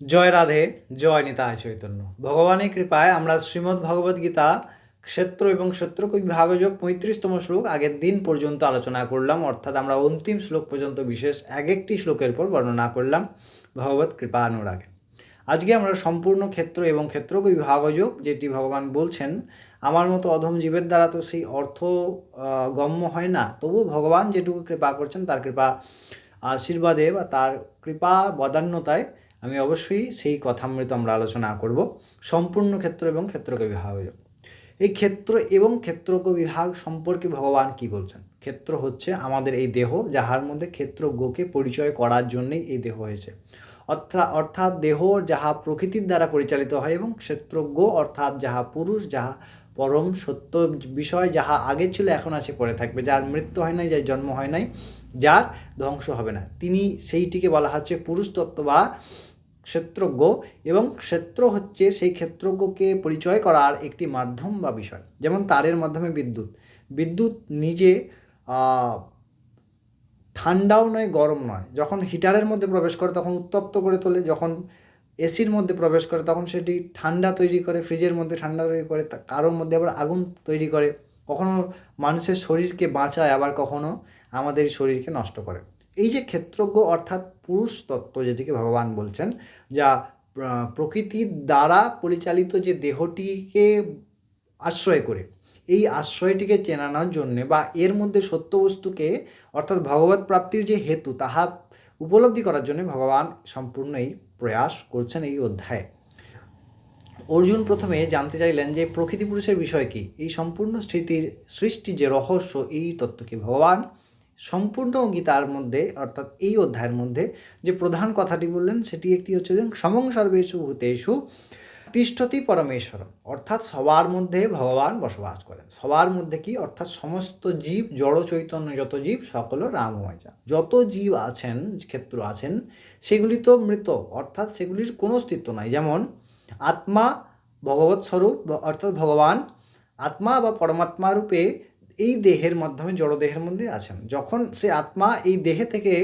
জয় রাধে, জয় নিতায় চৈতন্য। ভগবানের কৃপায় আমরা শ্রীমদ্ ভগবদ গীতা ক্ষেত্র এবং ক্ষেত্রক বিভাগযোগ পঁয়ত্রিশতম শ্লোক আগের দিন পর্যন্ত আলোচনা করলাম, অর্থাৎ আমরা অন্তিম শ্লোক পর্যন্ত বিশেষ এক একটি শ্লোকের পর বর্ণনা করলাম, ভগবত কৃপা অনুরাগে। আজকে আমরা সম্পূর্ণ ক্ষেত্র এবং ক্ষেত্রক বিভাগযোগ যেটি ভগবান বলছেন, আমার মতো অধম জীবের দ্বারা তো সেই অর্থ গম্য হয় না তবু ভগবান যেটুকু কৃপা করছেন, তার কৃপা আশীর্বাদে বা তার কৃপা বদান্যতায় আমি অবশ্যই সেই কথামৃত আমরা আলোচনা করব। সম্পূর্ণ ক্ষেত্র এবং ক্ষেত্রকে বিভাগ এই ক্ষেত্র এবং ক্ষেত্রক বিভাগ সম্পর্কে ভগবান কি বলছেন? ক্ষেত্র হচ্ছে আমাদের এই দেহ, যাহার মধ্যে ক্ষেত্রজ্ঞকে পরিচয় করার জন্যই এই দেহ হয়েছে। অর্থাৎ অর্থাৎ দেহ যাহা প্রকৃতির দ্বারা পরিচালিত হয় এবং ক্ষেত্রজ্ঞ, অর্থাৎ যাহা পুরুষ, যাহা পরম সত্য বিষয়, যাহা আগে ছিল, এখন আছে, পরে থাকবে। যার মৃত্যু হয় নাই, যার জন্ম হয় নাই, যার ধ্বংস হবে না। তিনি সেইটিকে বলা হচ্ছে পুরুষ তত্ত্ব বা ক্ষেত্রজ্ঞ এবং ক্ষেত্র হচ্ছে সেই ক্ষেত্রজ্ঞকে পরিচয় করার একটি মাধ্যম বা বিষয়। যেমন তারের মাধ্যমে বিদ্যুৎ। বিদ্যুৎ নিজে ঠান্ডাও নয়, গরম নয়। যখন হিটারের মধ্যে প্রবেশ করে তখন উত্তপ্ত করে তোলে। যখন এসির মধ্যে প্রবেশ করে তখন সেটি ঠান্ডা তৈরি করে, ফ্রিজের মধ্যে ঠান্ডা তৈরি করে কারোর মধ্যে আবার আগুন তৈরি করে। কখনো মানুষের শরীরকে বাঁচায়, আবার কখনো আমাদের শরীরকে নষ্ট করে। এই যে ক্ষেত্রজ্ঞ অর্থাৎ পুরুষ তত্ত্ব, যেটিকে ভগবান বলছেন, যা প্রকৃতির দ্বারা পরিচালিত যে দেহটিকে আশ্রয় করে, এই আশ্রয়টিকে চেনানোর জন্যে বা এর মধ্যে সত্য বস্তুকে অর্থাৎ ভগবত প্রাপ্তির যে হেতু, তাহা উপলব্ধি করার জন্য ভগবান সম্পূর্ণ এই প্রয়াস করছেন এই অধ্যায়ে। অর্জুন প্রথমে জানতে চাইলেন যে প্রকৃতি পুরুষের বিষয় কি? এই সম্পূর্ণ স্মৃতির সৃষ্টি যে রহস্য, এই তত্ত্বকে ভগবান সম্পূর্ণ গীতার মধ্যে, অর্থাৎ এই অধ্যায়ের মধ্যে যে প্রধান কথাটি বললেন, সেটি একটি হচ্ছে যে সমং সর্বেষু ভূতেষু তিষ্ঠতি পরমেশ্বর। অর্থাৎ সবার মধ্যে ভগবান বসবাস করেন। সবার মধ্যে কি? অর্থাৎ সমস্ত জীব, জড় চৈতন্য যত জীব, সকল রামময় যত জীব আছেন, ক্ষেত্র আছেন, সেগুলি তো মৃত। অর্থাৎ সেগুলির কোনো অস্তিত্ব নাই। যেমন আত্মা ভগবৎ স্বরূপ অর্থাৎ ভগবান আত্মা বা পরমাত্মা রূপে এই দেহের মাধ্যমে জড় দেহের মধ্যে আছেন। যখন সে আত্মা এই দেহে থেকে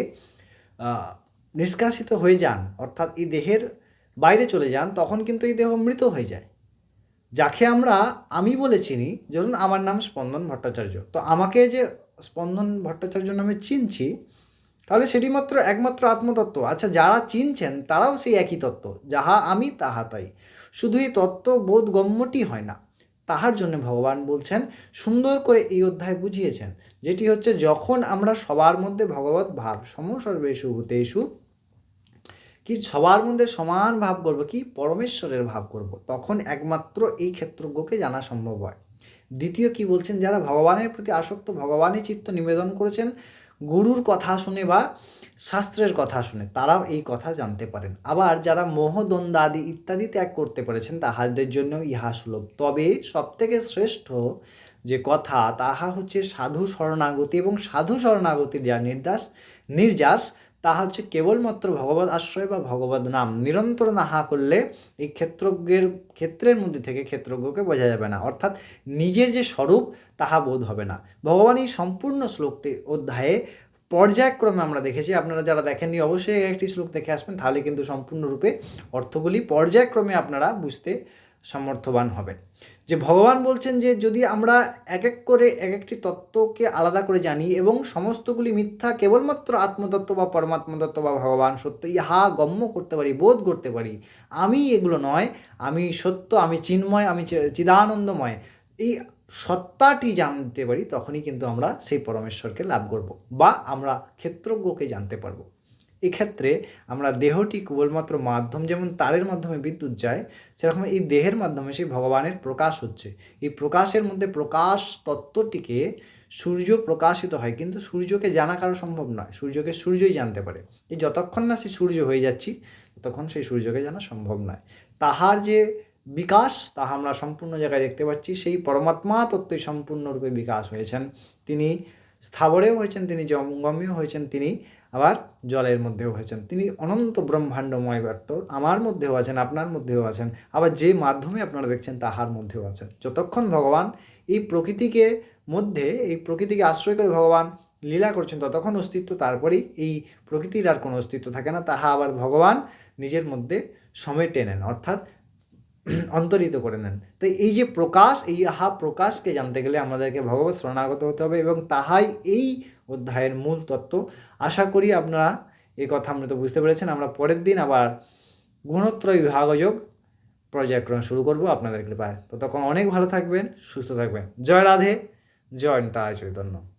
নিষ্কাশিত হয়ে যান, অর্থাৎ এই দেহের বাইরে চলে যান, তখন কিন্তু এই দেহ মৃত হয়ে যায়। যাকে আমরা আমি বলে চিনি, ধরুন আমার নাম স্পন্দন ভট্টাচার্য। তো আমাকে যে স্পন্দন ভট্টাচার্য নামে চিনছি, তাহলে সেটি মাত্র একমাত্র আত্মতত্ত্ব। আচ্ছা যারা চিনছেন, তারাও সেই একই তত্ত্ব, যাহা আমি, তাহা তাই। শুধু এই তত্ত্ব বোধগম্যটি হয় না। তাহার জন্য ভগবান বলছেন, সুন্দর করে এই অধ্যায় বুঝিয়েছেন, যেটি হচ্ছে যখন আমরা সবার মধ্যে ভগবত ভাব সমসর্বেষু ভূতেষু, কি সবার মধ্যে সমান ভাব করব, কি পরমেশ্বরের ভাব করব, তখন একমাত্র এই ক্ষেত্রজ্ঞকে জানা সম্ভব হয়। দ্বিতীয় কি বলছেন, যারা ভগবানের প্রতি আসক্ত ভগবানের চিত্ত নিবেদন করেছেন, গুরুর কথা শুনে বা শাস্ত্রের কথা শুনে তারাও এই কথা জানতে পারেন। আবার যারা মোহদ্বন্দ্ব আদি ইত্যাদি ত্যাগ করতে পেরেছেন তাহাদের জন্য ইহা সুলভ। তবে সবথেকে শ্রেষ্ঠ যে কথা তাহা হচ্ছে সাধু শরণাগতি এবং সাধু শরণাগতির যা নির্যাস নির্যাস, তাহা হচ্ছে কেবলমাত্র ভগবত আশ্রয় বা ভগবত নাম। নিরন্তর নাহা করলে এই ক্ষেত্রজ্ঞের, ক্ষেত্রের মধ্যে থেকে ক্ষেত্রজ্ঞকে বোঝা যাবে না। অর্থাৎ নিজের যে স্বরূপ, তাহা বোধ হবে না। ভগবান এই সম্পূর্ণ শ্লোকটি অধ্যায়ে পর্যায়ক্রমে আমরা দেখেছি, আপনারা যারা দেখেননি অবশ্যই একটি শ্লোক দেখে আসবেন, তাহলে কিন্তু সম্পূর্ণরূপে অর্থগুলি পর্যায়ক্রমে আপনারা বুঝতে সমর্থবান হবেন। যে ভগবান বলছেন যে, যদি আমরা এক এক করে এক একটি তত্ত্বকে আলাদা করে জানি এবং সমস্তগুলি মিথ্যা, কেবলমাত্র আত্মতত্ত্ব বা পরমাত্মা তত্ত্ব বা ভগবান সত্য, ইহা গম্য করতে পারি, বোধ করতে পারি, আমি এগুলো নয়, আমি সত্য, আমি চিন্ময়, আমি চিদানন্দময়, এই সত্তাটি জানতে পারি, তখনই কিন্তু আমরা সেই পরমেশ্বরকে লাভ করব বা আমরা ক্ষেত্রজ্ঞকে জানতে পারব। এক্ষেত্রে আমরা দেহটি কেবলমাত্র মাধ্যম যেমন তারের মাধ্যমে বিদ্যুৎ যায়, সেরকম এই দেহের মাধ্যমে সেই ভগবানের প্রকাশ হচ্ছে। এই প্রকাশের মধ্যে প্রকাশ তত্ত্বটিকে সূর্য প্রকাশিত হয়, কিন্তু সূর্যকে জানা কারও সম্ভব নয়। সূর্যকে সূর্যই জানতে পারে। এই যতক্ষণ না সে সূর্য হয়ে যাচ্ছি তখন সেই সূর্যকে জানা সম্ভব নয়। তাহার যে বিকাশ, তাহা আমরা সম্পূর্ণ জায়গায় দেখতে পাচ্ছি। সেই পরমাত্মা তত্ত্বই সম্পূর্ণরূপে বিকাশ হয়েছেন। তিনি স্থাবরেও হয়েছেন, তিনি জঙ্গমেও হয়েছেন, তিনি আবার জলের মধ্যেও হয়েছেন। তিনি অনন্ত ব্রহ্মাণ্ডময় ব্যক্ত আমার মধ্যেও আছেন, আপনার মধ্যেও আছেন, আবার যে মাধ্যমে আপনারা দেখছেন তাহার মধ্যেও আছেন। যতক্ষণ ভগবান এই প্রকৃতিকে মধ্যে, এই প্রকৃতিকে আশ্রয় করে ভগবান লীলা করছেন, ততক্ষণ অস্তিত্ব তারপরেই এই প্রকৃতির আর কোনো অস্তিত্ব থাকে না। তাহা আবার ভগবান নিজের মধ্যে সমেটে নেন। অর্থাৎ অন্তরিত করে নেন। তো এই যে প্রকাশ, এই আহা প্রকাশকে জানতে গেলে আমাদেরকে ভগবত শরণাগত হতে হবে এবং তাহাই এই অধ্যায়ের মূল তত্ত্ব। আশা করি আপনারা এই কথা আমরা তো বুঝতে পেরেছেন। আমরা পরের দিন আবার গুণত্রয় বিভাগযোগ পর্যায়ক্রম শুরু করব আপনাদের কৃপায়। ততক্ষণ অনেক ভালো থাকবেন, সুস্থ থাকবেন। জয় রাধে, জয় নিতাই চৈতন্য।